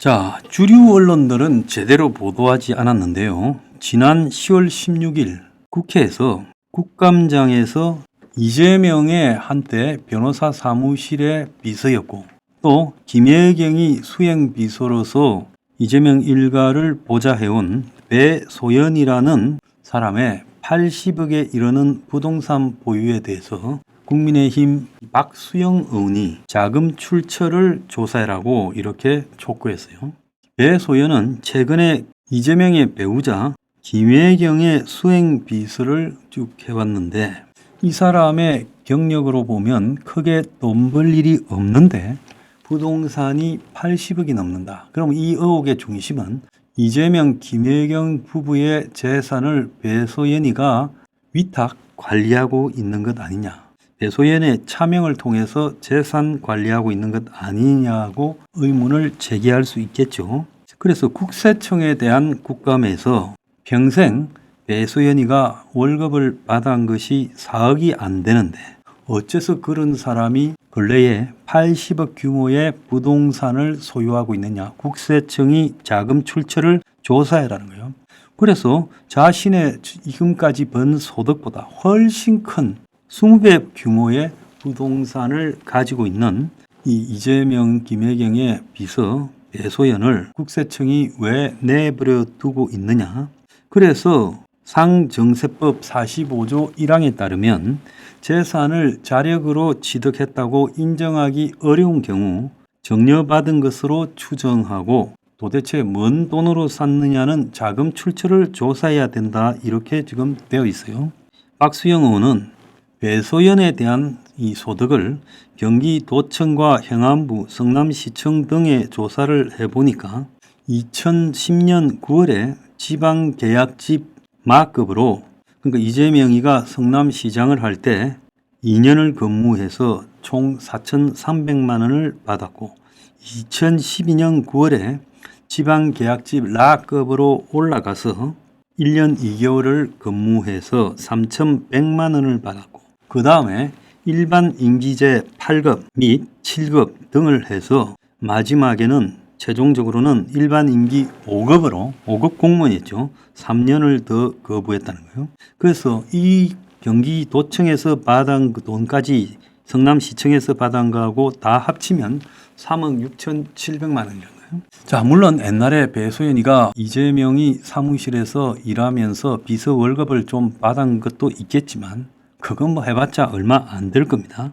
자, 주류 언론들은 제대로 보도하지 않았는데요. 지난 10월 16일 국회에서 국감장에서 이재명의 한때 변호사 사무실의 비서였고 또 김혜경이 수행 비서로서 이재명 일가를 보좌해온 배소연이라는 사람의 80억에 이르는 부동산 보유에 대해서 국민의힘 박수영 의원이 자금 출처를 조사해라고 이렇게 촉구했어요. 배소연은 최근에 이재명의 배우자 김혜경의 수행 비서를 쭉 해왔는데 이 사람의 경력으로 보면 크게 돈 벌 일이 없는데 부동산이 80억이 넘는다. 그럼 이 의혹의 중심은 이재명 김혜경 부부의 재산을 배소연이가 위탁 관리하고 있는 것 아니냐. 배소연의 차명을 통해서 재산 관리하고 있는 것 아니냐고 의문을 제기할 수 있겠죠. 그래서 국세청에 대한 국감에서 평생 배소연이가 월급을 받은 것이 4억이 안 되는데 어째서 그런 사람이 근래에 80억 규모의 부동산을 소유하고 있느냐. 국세청이 자금 출처를 조사해라는 거예요. 그래서 자신의 지금까지 번 소득보다 훨씬 큰 20배 규모의 부동산을 가지고 있는 이 이재명 김혜경의 비서 배소연을 국세청이 왜 내버려 두고 있느냐. 그래서 상정세법 45조 1항에 따르면 재산을 자력으로 취득했다고 인정하기 어려운 경우 정려받은 것으로 추정하고 도대체 뭔 돈으로 샀느냐는 자금 출처를 조사해야 된다 이렇게 지금 되어 있어요. 박수영 의원은 배소연에 대한 이 소득을 경기도청과 행안부, 성남시청 등의 조사를 해보니까 2010년 9월에 지방계약집 마급으로 그러니까 이재명이가 성남시장을 할 때 2년을 근무해서 총 4,300만 원을 받았고 2012년 9월에 지방계약집 라급으로 올라가서 1년 2개월을 근무해서 3,100만 원을 받았고 그 다음에 일반 임기제 8급 및 7급 등을 해서 마지막에는 최종적으로는 일반 임기 5급으로 5급 공무원이었죠. 3년을 더 거부했다는 거예요. 그래서 이 경기도청에서 받은 그 돈까지 성남시청에서 받은 거하고 다 합치면 3억 6,700만 원이라는 거예요. 자, 물론 옛날에 배소연이가 이재명이 사무실에서 일하면서 비서 월급을 좀 받은 것도 있겠지만 그건 뭐 해봤자 얼마 안 될 겁니다.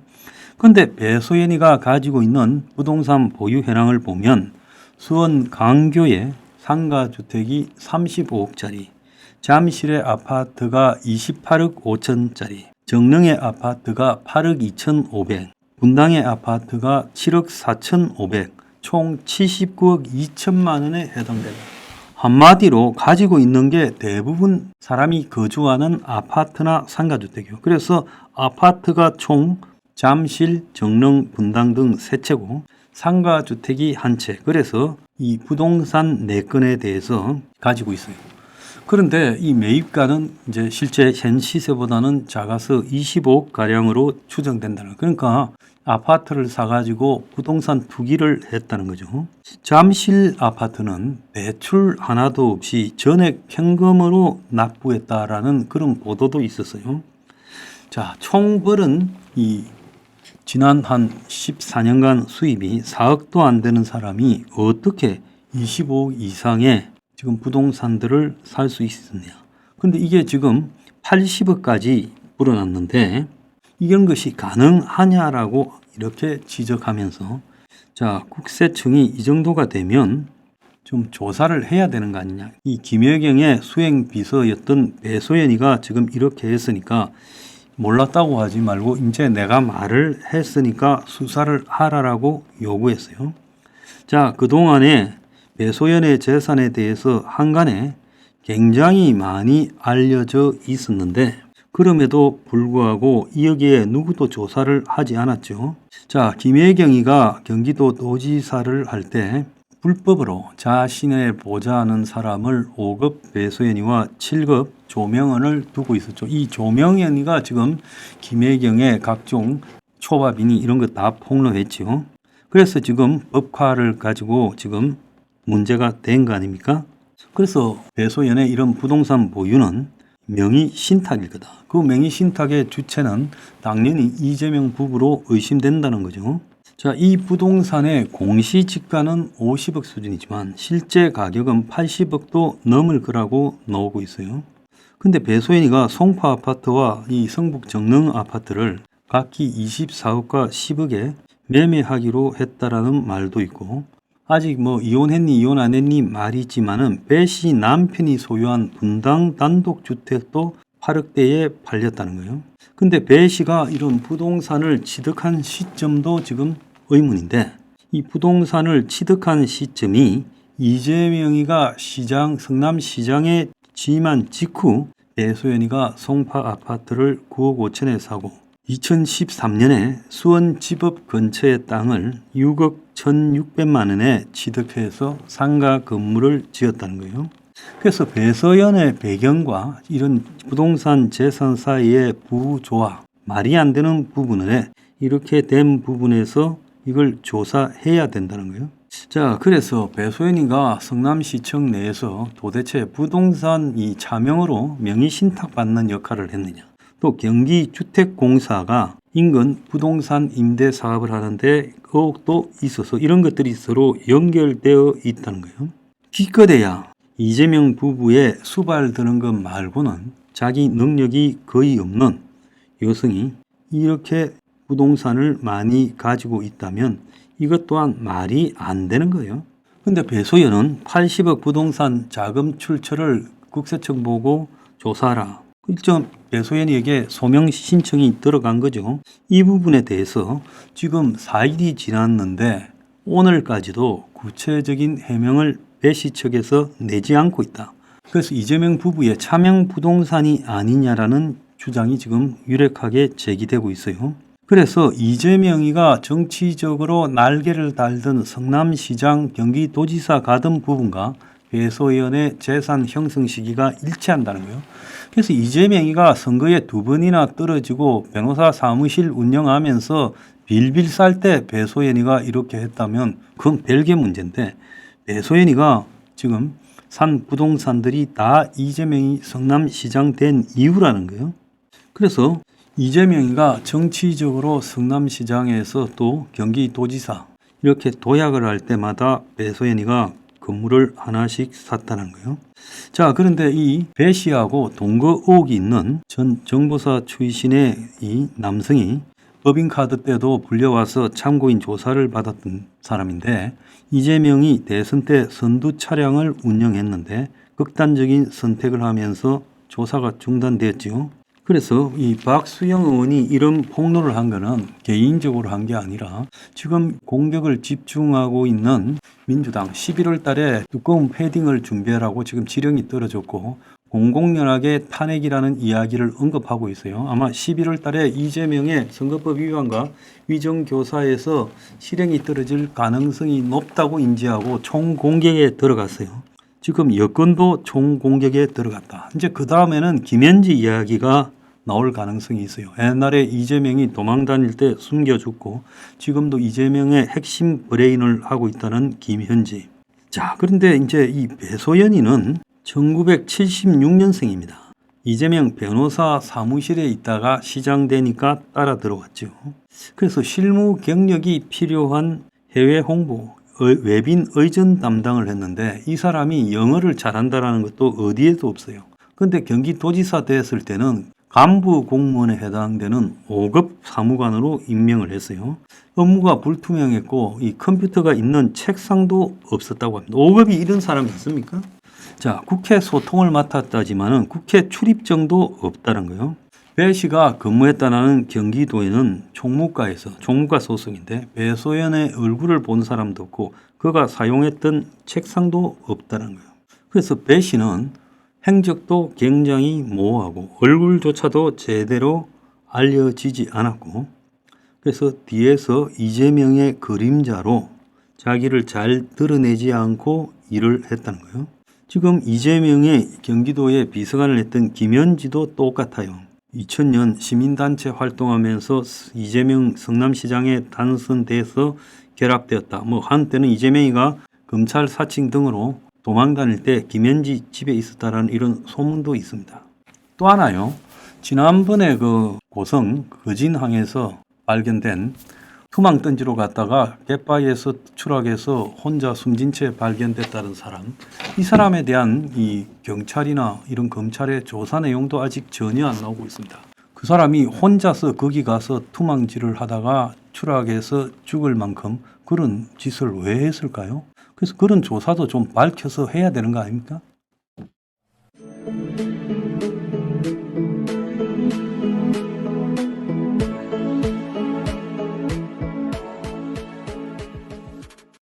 근데 배소연이가 가지고 있는 부동산 보유 현황을 보면 수원 강교에 상가주택이 35억짜리, 잠실의 아파트가 28억 5천짜리, 정릉의 아파트가 8억 2,500, 분당의 아파트가 7억 4,500, 총 79억 2천만 원에 해당된다. 한마디로 가지고 있는 게 대부분 사람이 거주하는 아파트나 상가주택이요. 그래서 아파트가 총 잠실, 정릉, 분당 등 세 채고 상가주택이 한 채. 그래서 이 부동산 네 건에 대해서 가지고 있어요. 그런데 이 매입가는 이제 실제 현 시세보다는 작아서 25억 가량으로 추정된다는. 그러니까 아파트를 사가지고 부동산 투기를 했다는 거죠. 잠실 아파트는 대출 하나도 없이 전액 현금으로 납부했다라는 그런 보도도 있었어요. 자, 총 벌은 이 지난 한 14년간 수입이 4억도 안 되는 사람이 어떻게 25억 이상의 지금 부동산들을 살 수 있었냐. 근데 이게 지금 80억까지 불어났는데 이런 것이 가능하냐라고 이렇게 지적하면서 자, 국세청이 이 정도가 되면 좀 조사를 해야 되는 거 아니냐. 이 김여경의 수행 비서였던 배소연이가 지금 이렇게 했으니까 몰랐다고 하지 말고 이제 내가 말을 했으니까 수사를 하라라고 요구했어요. 자, 그동안에 배소연의 재산에 대해서 한간에 굉장히 많이 알려져 있었는데 그럼에도 불구하고 여기에 누구도 조사를 하지 않았죠. 자, 김혜경이가 경기도 도지사를 할 때 불법으로 자신의 보좌하는 사람을 5급 배소연이와 7급 조명원을 두고 있었죠. 이 조명연이가 지금 김혜경의 각종 초밥이니 이런 거 다 폭로했죠. 그래서 지금 법화를 가지고 지금 문제가 된 거 아닙니까? 그래서 배소연의 이런 부동산 보유는 명의 신탁일 거다. 그 명의 신탁의 주체는 당연히 이재명 부부로 의심된다는 거죠. 자, 이 부동산의 공시 지가는 50억 수준이지만 실제 가격은 80억도 넘을 거라고 나오고 있어요. 근데 배소연이가 송파 아파트와 이 성북 정릉 아파트를 각기 24억과 10억에 매매하기로 했다라는 말도 있고 아직 뭐 이혼했니 이혼 안 했니 말이지만은 배씨 남편이 소유한 분당 단독 주택도 8억대에 팔렸다는 거예요. 근데 배 씨가 이런 부동산을 취득한 시점도 지금 의문인데 이 부동산을 취득한 시점이 이재명이가 시장 성남시장에 취임한 직후 배소연이가 송파 아파트를 9억 5천에 사고 2013년에 수원 집업 근처의 땅을 6억 1,600만 원에 취득해서 상가 건물을 지었다는 거예요. 그래서 배서연의 배경과 이런 부동산 재산 사이의 부조화 말이 안 되는 부분에 이렇게 된 부분에서 이걸 조사해야 된다는 거예요. 자, 그래서 배소연이가 성남시청 내에서 도대체 부동산 이 차명으로 명의 신탁 받는 역할을 했느냐. 또 경기주택공사가 인근 부동산 임대 사업을 하는데 의혹도 있어서 이런 것들이 서로 연결되어 있다는 거예요. 기껏해야 이재명 부부의 수발 드는 것 말고는 자기 능력이 거의 없는 여성이 이렇게 부동산을 많이 가지고 있다면 이것 또한 말이 안 되는 거예요. 근데 배소연은 80억 부동산 자금 출처를 국세청 보고 조사하라. 일점 배소연에게 소명 신청이 들어간 거죠. 이 부분에 대해서 지금 4일이 지났는데 오늘까지도 구체적인 해명을 배씨 측에서 내지 않고 있다. 그래서 이재명 부부의 차명 부동산이 아니냐라는 주장이 지금 유력하게 제기되고 있어요. 그래서 이재명이가 정치적으로 날개를 달던 성남시장 경기도지사 가던 부분과 배소연의 재산 형성 시기가 일치한다는 거예요. 그래서 이재명이가 선거에 두 번이나 떨어지고 변호사 사무실 운영하면서 빌빌 쌀 때 배소연이가 이렇게 했다면 그건 별개 문제인데 배소연이가 지금 산 부동산들이 다 이재명이 성남시장 된 이유라는 거예요. 그래서 이재명이가 정치적으로 성남시장에서 또 경기도지사 이렇게 도약을 할 때마다 배소연이가 건물을 하나씩 샀다는 거예요. 자, 그런데 이배 씨하고 동거 의혹이 있는 전 정보사 출신의 이 남성이 법인카드 때도 불려와서 참고인 조사를 받았던 사람인데 이재명이 대선 때 선두 차량을 운영했는데 극단적인 선택을 하면서 조사가 중단되었지요. 그래서 이 박수영 의원이 이런 폭로를 한 거는 개인적으로 한 게 아니라 지금 공격을 집중하고 있는 민주당 11월 달에 두꺼운 패딩을 준비하라고 지금 지령이 떨어졌고 공공연하게 탄핵이라는 이야기를 언급하고 있어요. 아마 11월 달에 이재명의 선거법 위반과 위정교사에서 실행이 떨어질 가능성이 높다고 인지하고 총공격에 들어갔어요. 지금 여권도 총공격에 들어갔다. 이제 그 다음에는 김현지 이야기가 나올 가능성이 있어요. 옛날에 이재명이 도망 다닐 때 숨겨 죽고 지금도 이재명의 핵심 브레인을 하고 있다는 김현지. 자, 그런데 이제 이 배소연이는 1976년생입니다. 이재명 변호사 사무실에 있다가 시장 되니까 따라 들어왔죠. 그래서 실무 경력이 필요한 해외 홍보, 의- 외빈 의전 담당을 했는데 이 사람이 영어를 잘한다라는 것도 어디에도 없어요. 근데 경기도지사 됐을 때는 간부 공무원에 해당되는 5급 사무관으로 임명을 했어요. 업무가 불투명했고 이 컴퓨터가 있는 책상도 없었다고 합니다. 5급이 이런 사람이 있습니까? 자, 국회 소통을 맡았다지만은 국회 출입증도 없다는 거예요. 배 씨가 근무했다는 경기도에는 총무과에서 총무과 소속인데 배소연의 얼굴을 본 사람도 없고 그가 사용했던 책상도 없다는 거예요. 그래서 배 씨는 행적도 굉장히 모호하고 얼굴조차도 제대로 알려지지 않았고 그래서 뒤에서 이재명의 그림자로 자기를 잘 드러내지 않고 일을 했다는 거예요. 지금 이재명의 경기도에 비서관을 했던 김현지도 똑같아요. 2000년 시민단체 활동하면서 이재명 성남시장에 당선돼서 결합되었다. 뭐 한때는 이재명이가 검찰 사칭 등으로 도망 다닐 때 김현지 집에 있었다라는 이런 소문도 있습니다. 또 하나요. 지난번에 그 고성 거진항에서 발견된 투망 던지러 갔다가 갯바위에서 추락해서 혼자 숨진 채 발견됐다는 사람. 이 사람에 대한 이 경찰이나 이런 검찰의 조사 내용도 아직 전혀 안 나오고 있습니다. 그 사람이 혼자서 거기 가서 투망질을 하다가 추락해서 죽을 만큼 그런 짓을 왜 했을까요? 그래서 그런 조사도 좀 밝혀서 해야 되는 거 아닙니까?